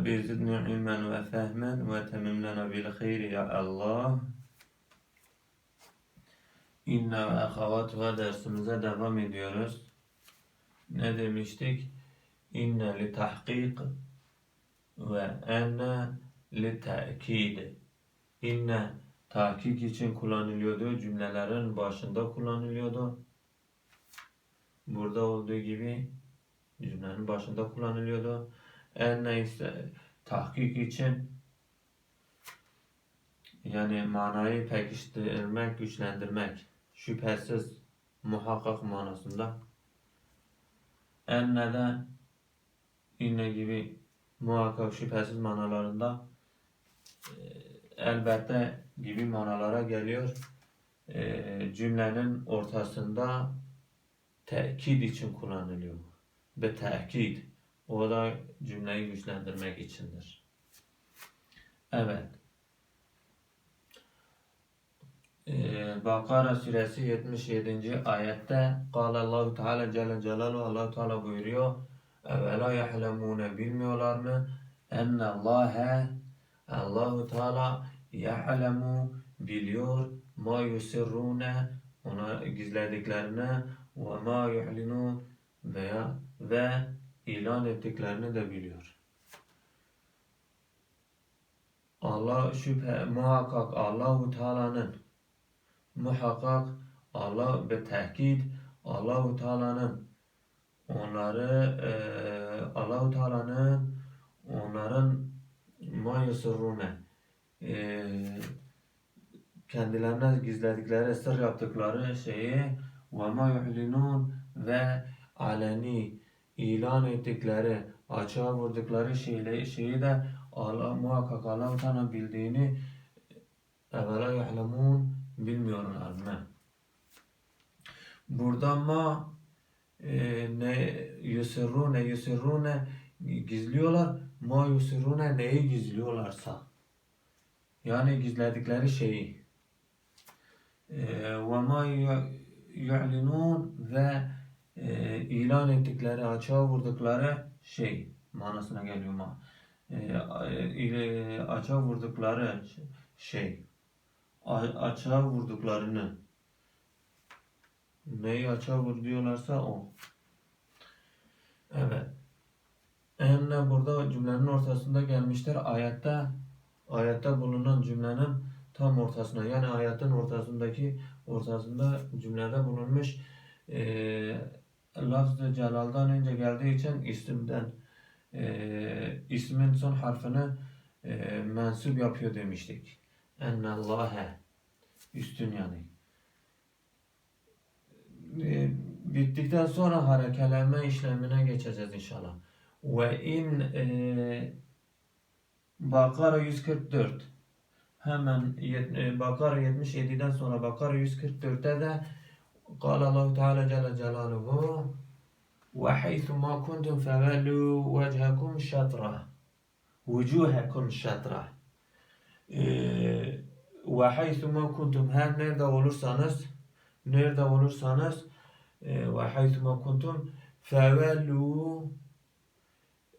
Rabbi zidni ilmen ve fehmen ve temim lena bil hayri ya Allah. İnne ve ahavatuha dersimize devam ediyoruz. Ne demiştik? İnne li tahkik ve enne li te'kid. İnne tahkik için kullanılıyordu. Cümlelerin başında kullanılıyordu. Burada olduğu gibi cümlenin başında kullanılıyordu. Enne ise tahkik için yani manayı pekiştirmek, güçlendirmek şüphesiz muhakkak manasında. Enne de inne gibi muhakkak şüphesiz manalarında e, elbette gibi manalara geliyor. E, cümlenin ortasında tekit için kullanılıyor. Ve tekit o da cümleyi güçlendirmek içindir. Evet. Ee, Bakara suresi 77. ayette قال Allahu Teala Celle Celaluhu Allah Teala buyuruyor. Evvela yahlemune bilmiyorlar mı? Enne Allahe Allahu Teala yahlemu biliyor ma yusirrune ona gizlediklerini ve ma yu'linun veya ve ilan ettiklerini de biliyor. Allah şüphe muhakkak Allahu Teala'nın muhakkak Allah ve tehkid Allahu Teala'nın onları e, Allahu Teala'nın onların ma yusirrune e, kendilerine gizledikleri sır yaptıkları şeyi ve ma ve aleni ilan ettikleri açığa vurdukları şeyle, şeyi de Allah muhakkak Allah Teala bildiğini evvela yahlemun bilmiyorlar mı? Burada ma e, ne yusirrune yusirrune gizliyorlar ma yusirrune neyi gizliyorlarsa. Yani gizledikleri şeyi. E, ve ma yu'linun ve e, ilan ettikleri açığa vurdukları şey manasına geliyor ma e, e, açığa vurdukları şey açığa vurduklarını neyi açığa vur diyorlarsa o. Evet. Enne burada cümlenin ortasında gelmiştir. Ayette ayette bulunan cümlenin tam ortasına yani ayetin ortasındaki ortasında cümlede bulunmuş e, lafz-ı celaldan önce geldiği için isimden e, ismin son harfini e, mensup yapıyor demiştik. Ennallâhe üstün yani. E, bittikten sonra harekelenme işlemine geçeceğiz inşallah. Ve in e, Bakara 144 hemen e, Bakara 77'den sonra Bakara 144'te de قال الله تعالى جل جلاله وحيث ما كنتم فولوا وجهكم شطرة وجوهكم شطرة ve haythuma kuntum her nerede olursanız nerede olursanız ve haythuma kuntum fevellu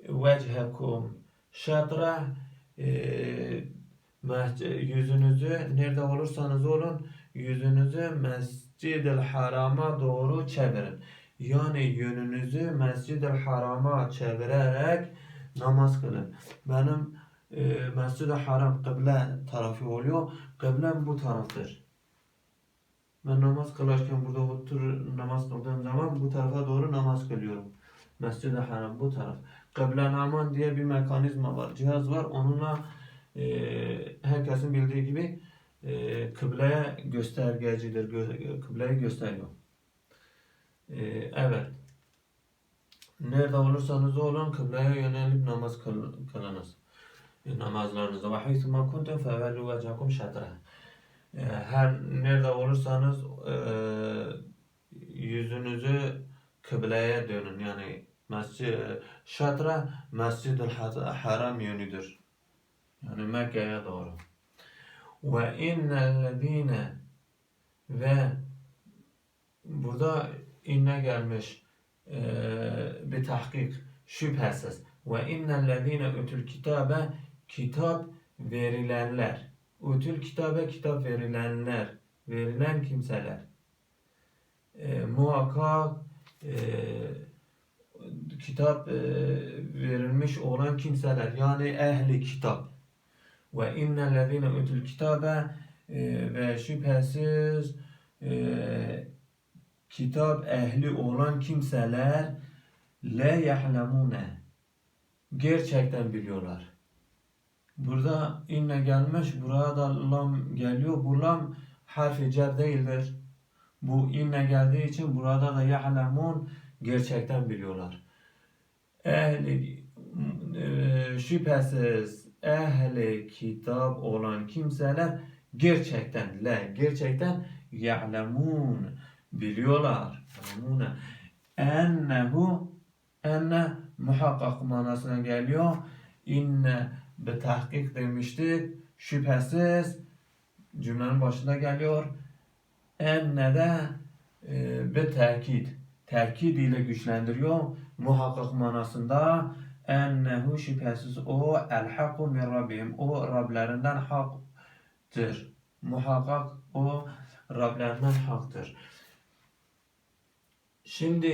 vechekum şatra yüzünüzü nerede olursanız olun yüzünüzü Mescid-i Haram'a doğru çevirin. Yani yönünüzü Mescid-i Haram'a çevirerek namaz kılın. Benim e, Mescid-i Haram kıble tarafı oluyor. Kıblem bu taraftır. Ben namaz kılarken burada otur namaz kıldığım zaman bu tarafa doğru namaz kılıyorum. Mescid-i Haram bu taraf. Kıble naman diye bir mekanizma var, cihaz var. Onunla e, herkesin bildiği gibi e, kıbleye göstergecidir. Gö kıbleyi gösteriyor. E, evet. Nerede olursanız olun kıbleye yönelip namaz kıl, kılınız. E. Ve haythuma kuntum fevellu vecakum şatra. E, her nerede olursanız e, yüzünüzü kıbleye dönün. Yani mescid, şatra mescid-i haram yönüdür. Yani Mekke'ye doğru. Ve innellezine ve burada inne gelmiş e, bir tahkik şüphesiz Ve innellezine ötül kitabe kitap verilenler. Ötül kitabe kitap verilenler. Verilen kimseler. E, muhakkak e, kitap e, verilmiş olan kimseler yani ehli kitap ve innellezine utul kitabe e, ve şüphesiz e, kitap ehli olan kimseler le yahlemune gerçekten biliyorlar. Burada inne gelmiş, buraya da lam geliyor. Bu lam harfi cer değildir. Bu inne geldiği için burada da ya'lemun gerçekten biliyorlar. Ehli e, şüphesiz ehli kitap olan kimseler gerçekten le gerçekten ya'lemun biliyorlar. Ya'lemune ennehu enne muhakkak manasına geliyor. İnne bir tahkik demiştik. Şüphesiz cümlenin başında geliyor. Enne de e, bir tekit. Terkid ile güçlendiriyor. Muhakkak manasında Ənəhu şübhəsiz o əl-haqqu min Rabbihim. O Rəblərindən haqqdır. Muhaqqaq o Rəblərindən haqqdır. Şimdi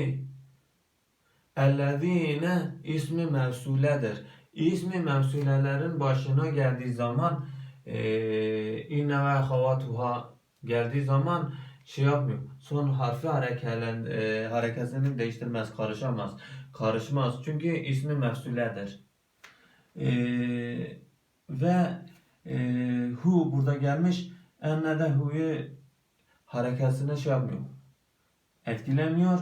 Əllədinə ismi məvsulədir. İsmi məvsulələrin başına gəldiyi zaman e, inə və xavatuha gəldiği zaman şey yapmıyor. Son harfi harekelen, e, harekesini değiştirmez, karışamaz. Karışmaz. Çünkü ismi mefsuledir. E, ve e, hu burada gelmiş. Enne de hu'yu hareketini şey yapmıyor. Etkilemiyor.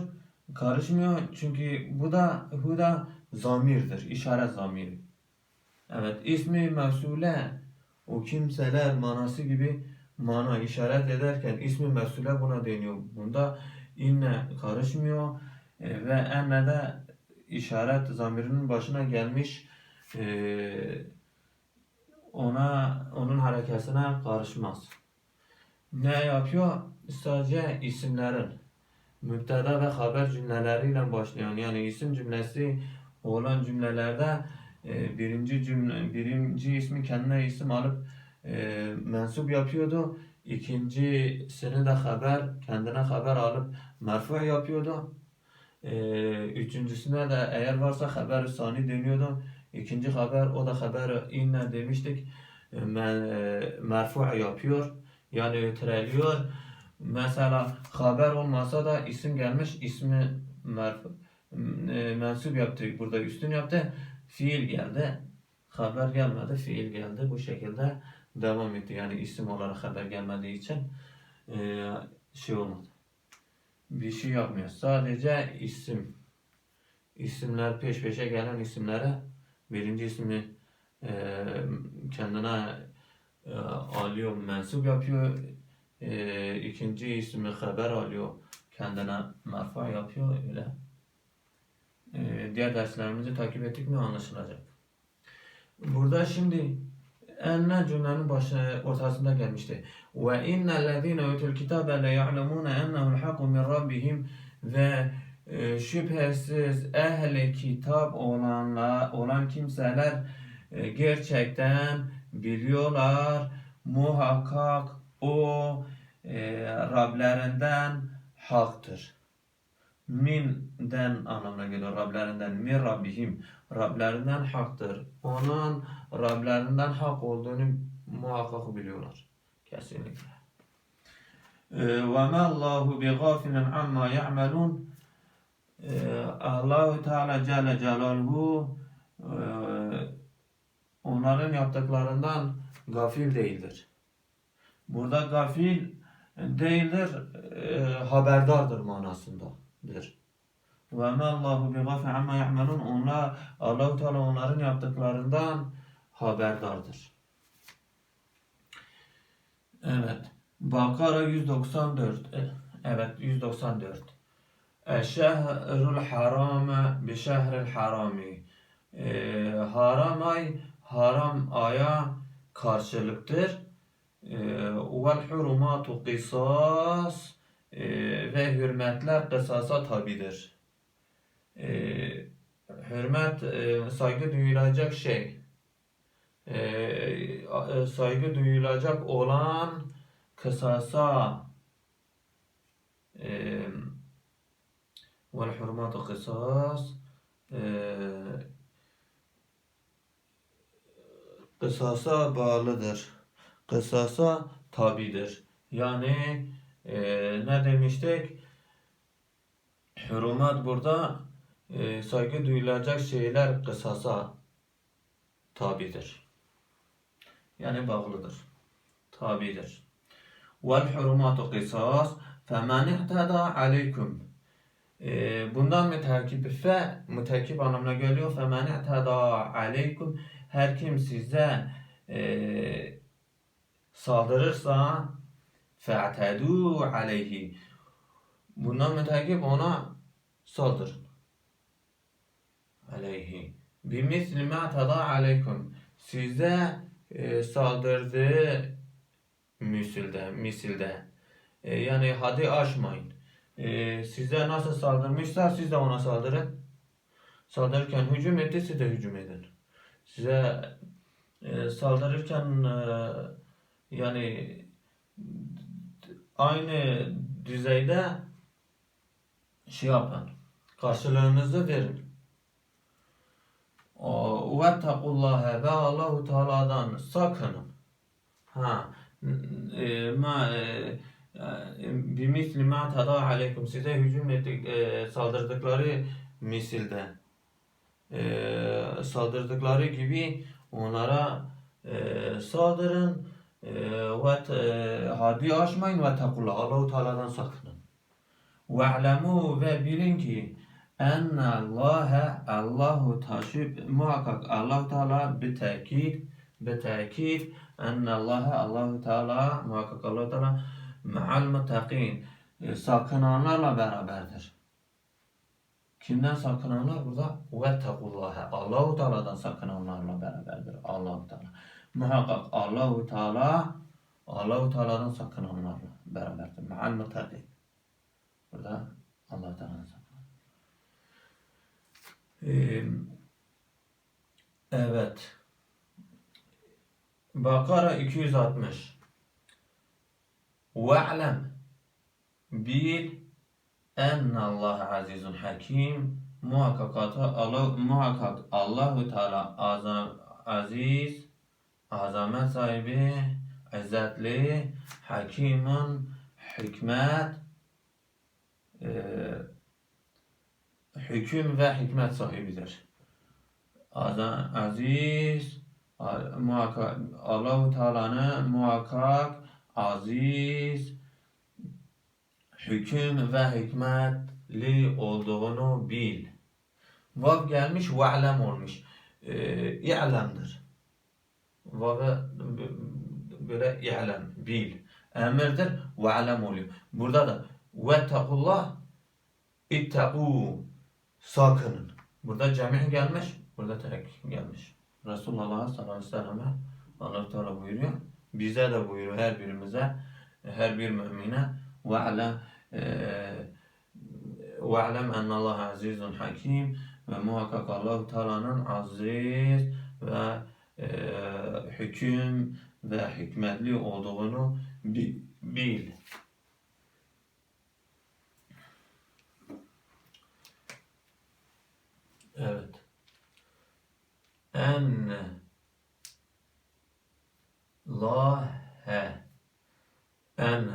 Karışmıyor. Çünkü bu da hu da zamirdir. işaret zamiri. Evet. ismi mevsule o kimseler manası gibi mana işaret ederken ismi mesule buna deniyor. Bunda inne karışmıyor e, ve enne de işaret zamirinin başına gelmiş e, ona onun hareketine karışmaz. Ne yapıyor? Sadece isimlerin müpteda ve haber cümleleriyle başlayan yani isim cümlesi olan cümlelerde e, birinci cümle birinci ismi kendine isim alıp e, mensup yapıyordu. İkincisini de haber, kendine haber alıp merfu yapıyordu. E, üçüncüsüne de eğer varsa haber sani deniyordu. İkinci haber, o da haber inne demiştik. E, men, merfu yapıyor. Yani ötüreliyor. Mesela haber olmasa da isim gelmiş, ismi merfu, e, mensup yaptı. Burada üstün yaptı. Fiil geldi. Haber gelmedi, fiil geldi. Bu şekilde devam etti. Yani isim olarak haber gelmediği için e, şey olmadı. Bir şey yapmıyor. Sadece isim. İsimler peş peşe gelen isimlere birinci ismi e, kendine e, alıyor, mensup yapıyor. E, ikinci ismi haber alıyor, kendine merfa yapıyor öyle. E, diğer derslerimizi takip ettik mi anlaşılacak. Burada şimdi enne cümlenin başı ortasında gelmişti. Ve innellezine utul kitabe le ya'lemune ennehu'l hakku min rabbihim ve e, şüphesiz ehli kitap olanlar olan kimseler e, gerçekten biliyorlar muhakkak o e, Rablerinden haktır. Min'den anlamına geliyor Rablerinden. Min Rabbihim. Rablerinden haktır. Onun Rablerinden hak olduğunu muhakkak biliyorlar. Kesinlikle. وَمَا اللّٰهُ بِغَافِلٍ عَمَّا يَعْمَلُونَ Allah-u Teala Celle Celaluhu e, onların yaptıklarından gafil değildir. Burada gafil değildir, e, haberdardır manasındadır. Ve ma Allahu bi gafil amma ya'malun. Onlar Allahu Teala onların yaptıklarından haberdardır. Evet. Bakara 194. Evet 194. Eşşehrul harame bi şehril harami. Ee, haram ay haram aya karşılıktır. Ee, vel hurumatu kısas ee, ve hürmetler kısasa tabidir. Ee, hürmet e, saygı duyulacak şey. E, e, saygı duyulacak olan kısasa e, vel hürmatu kısas e, kısasa bağlıdır. Kısasa tabidir. Yani e, ne demiştik? Hürmet burada e, saygı duyulacak şeyler kısasa tabidir. Yani bağlıdır. Tabidir. Vel hurumatu kısas femen ihtada aleykum. E, bundan müteakip fe müteakip anlamına geliyor. Femen ihtada aleykum. Her kim size e, saldırırsa fe'tedû aleyhi. Bundan müteakip ona saldırın. Aleyhi. Bimisli ma tada aleykum. Size e, saldırdığı misilde, misilde. E, yani hadi aşmayın. E, size nasıl saldırmışsa siz de ona saldırın. Saldırırken hücum etti, siz de hücum edin. Size e, saldırırken e, yani aynı düzeyde şey yapın. Karşılığınızı verin. Ve takullaha ve Allahu Teala'dan sakının. Ha e, ma e, bimisli ma tada aleykum size hücum ettik e, saldırdıkları misilde e, saldırdıkları gibi onlara e, saldırın وات هادی آشمین و تقول الله تعالی'dan sakının. Ve alemu ve bilin ki en Allah Allahu taşib muhakkak Allah Teala bir tekid bir tekid en Allah Allah Teala muhakkak Allah Teala ma'al muttaqin sakınanlarla beraberdir. Kimden sakınanlar burada? Ve tequllaha. Allahu Teala'dan sakınanlarla beraberdir. Allahu Teala. Muhakkak Allahu Teala Allahu Teala'dan sakınanlarla beraberdir. Ma'al muttaqin. Burada Allah Teala'dan sakınan. Ee, evet. Bakara 260. Ve'lem bil enne Allah azizun hakim muhakkak Allah muhakkak Allahu Teala azam aziz azamet sahibi izzetli hakimun hikmet eee, hüküm ve hikmet sahibidir. Azam, aziz muhakkak Allahu Teala'nın muhakkak aziz hüküm ve hikmetli olduğunu bil. Vav gelmiş ve'lem olmuş. Ee, i'lemdir. Vave böyle i'lem, bil. Emirdir ve alem oluyor. Burada da ve tekullah ittegu sakının. Burada cemih gelmiş, burada terekkih gelmiş. Resulullah sallallahu aleyhi ve sellem'e Allah Teala buyuruyor. Bize de buyuruyor her birimize, her bir mümine ve ala e, ve alem ennallah azizun hakim ve muhakkak Allah Teala'nın aziz ve e, hüküm ve hikmetli olduğunu bi- bil. Evet. En la he en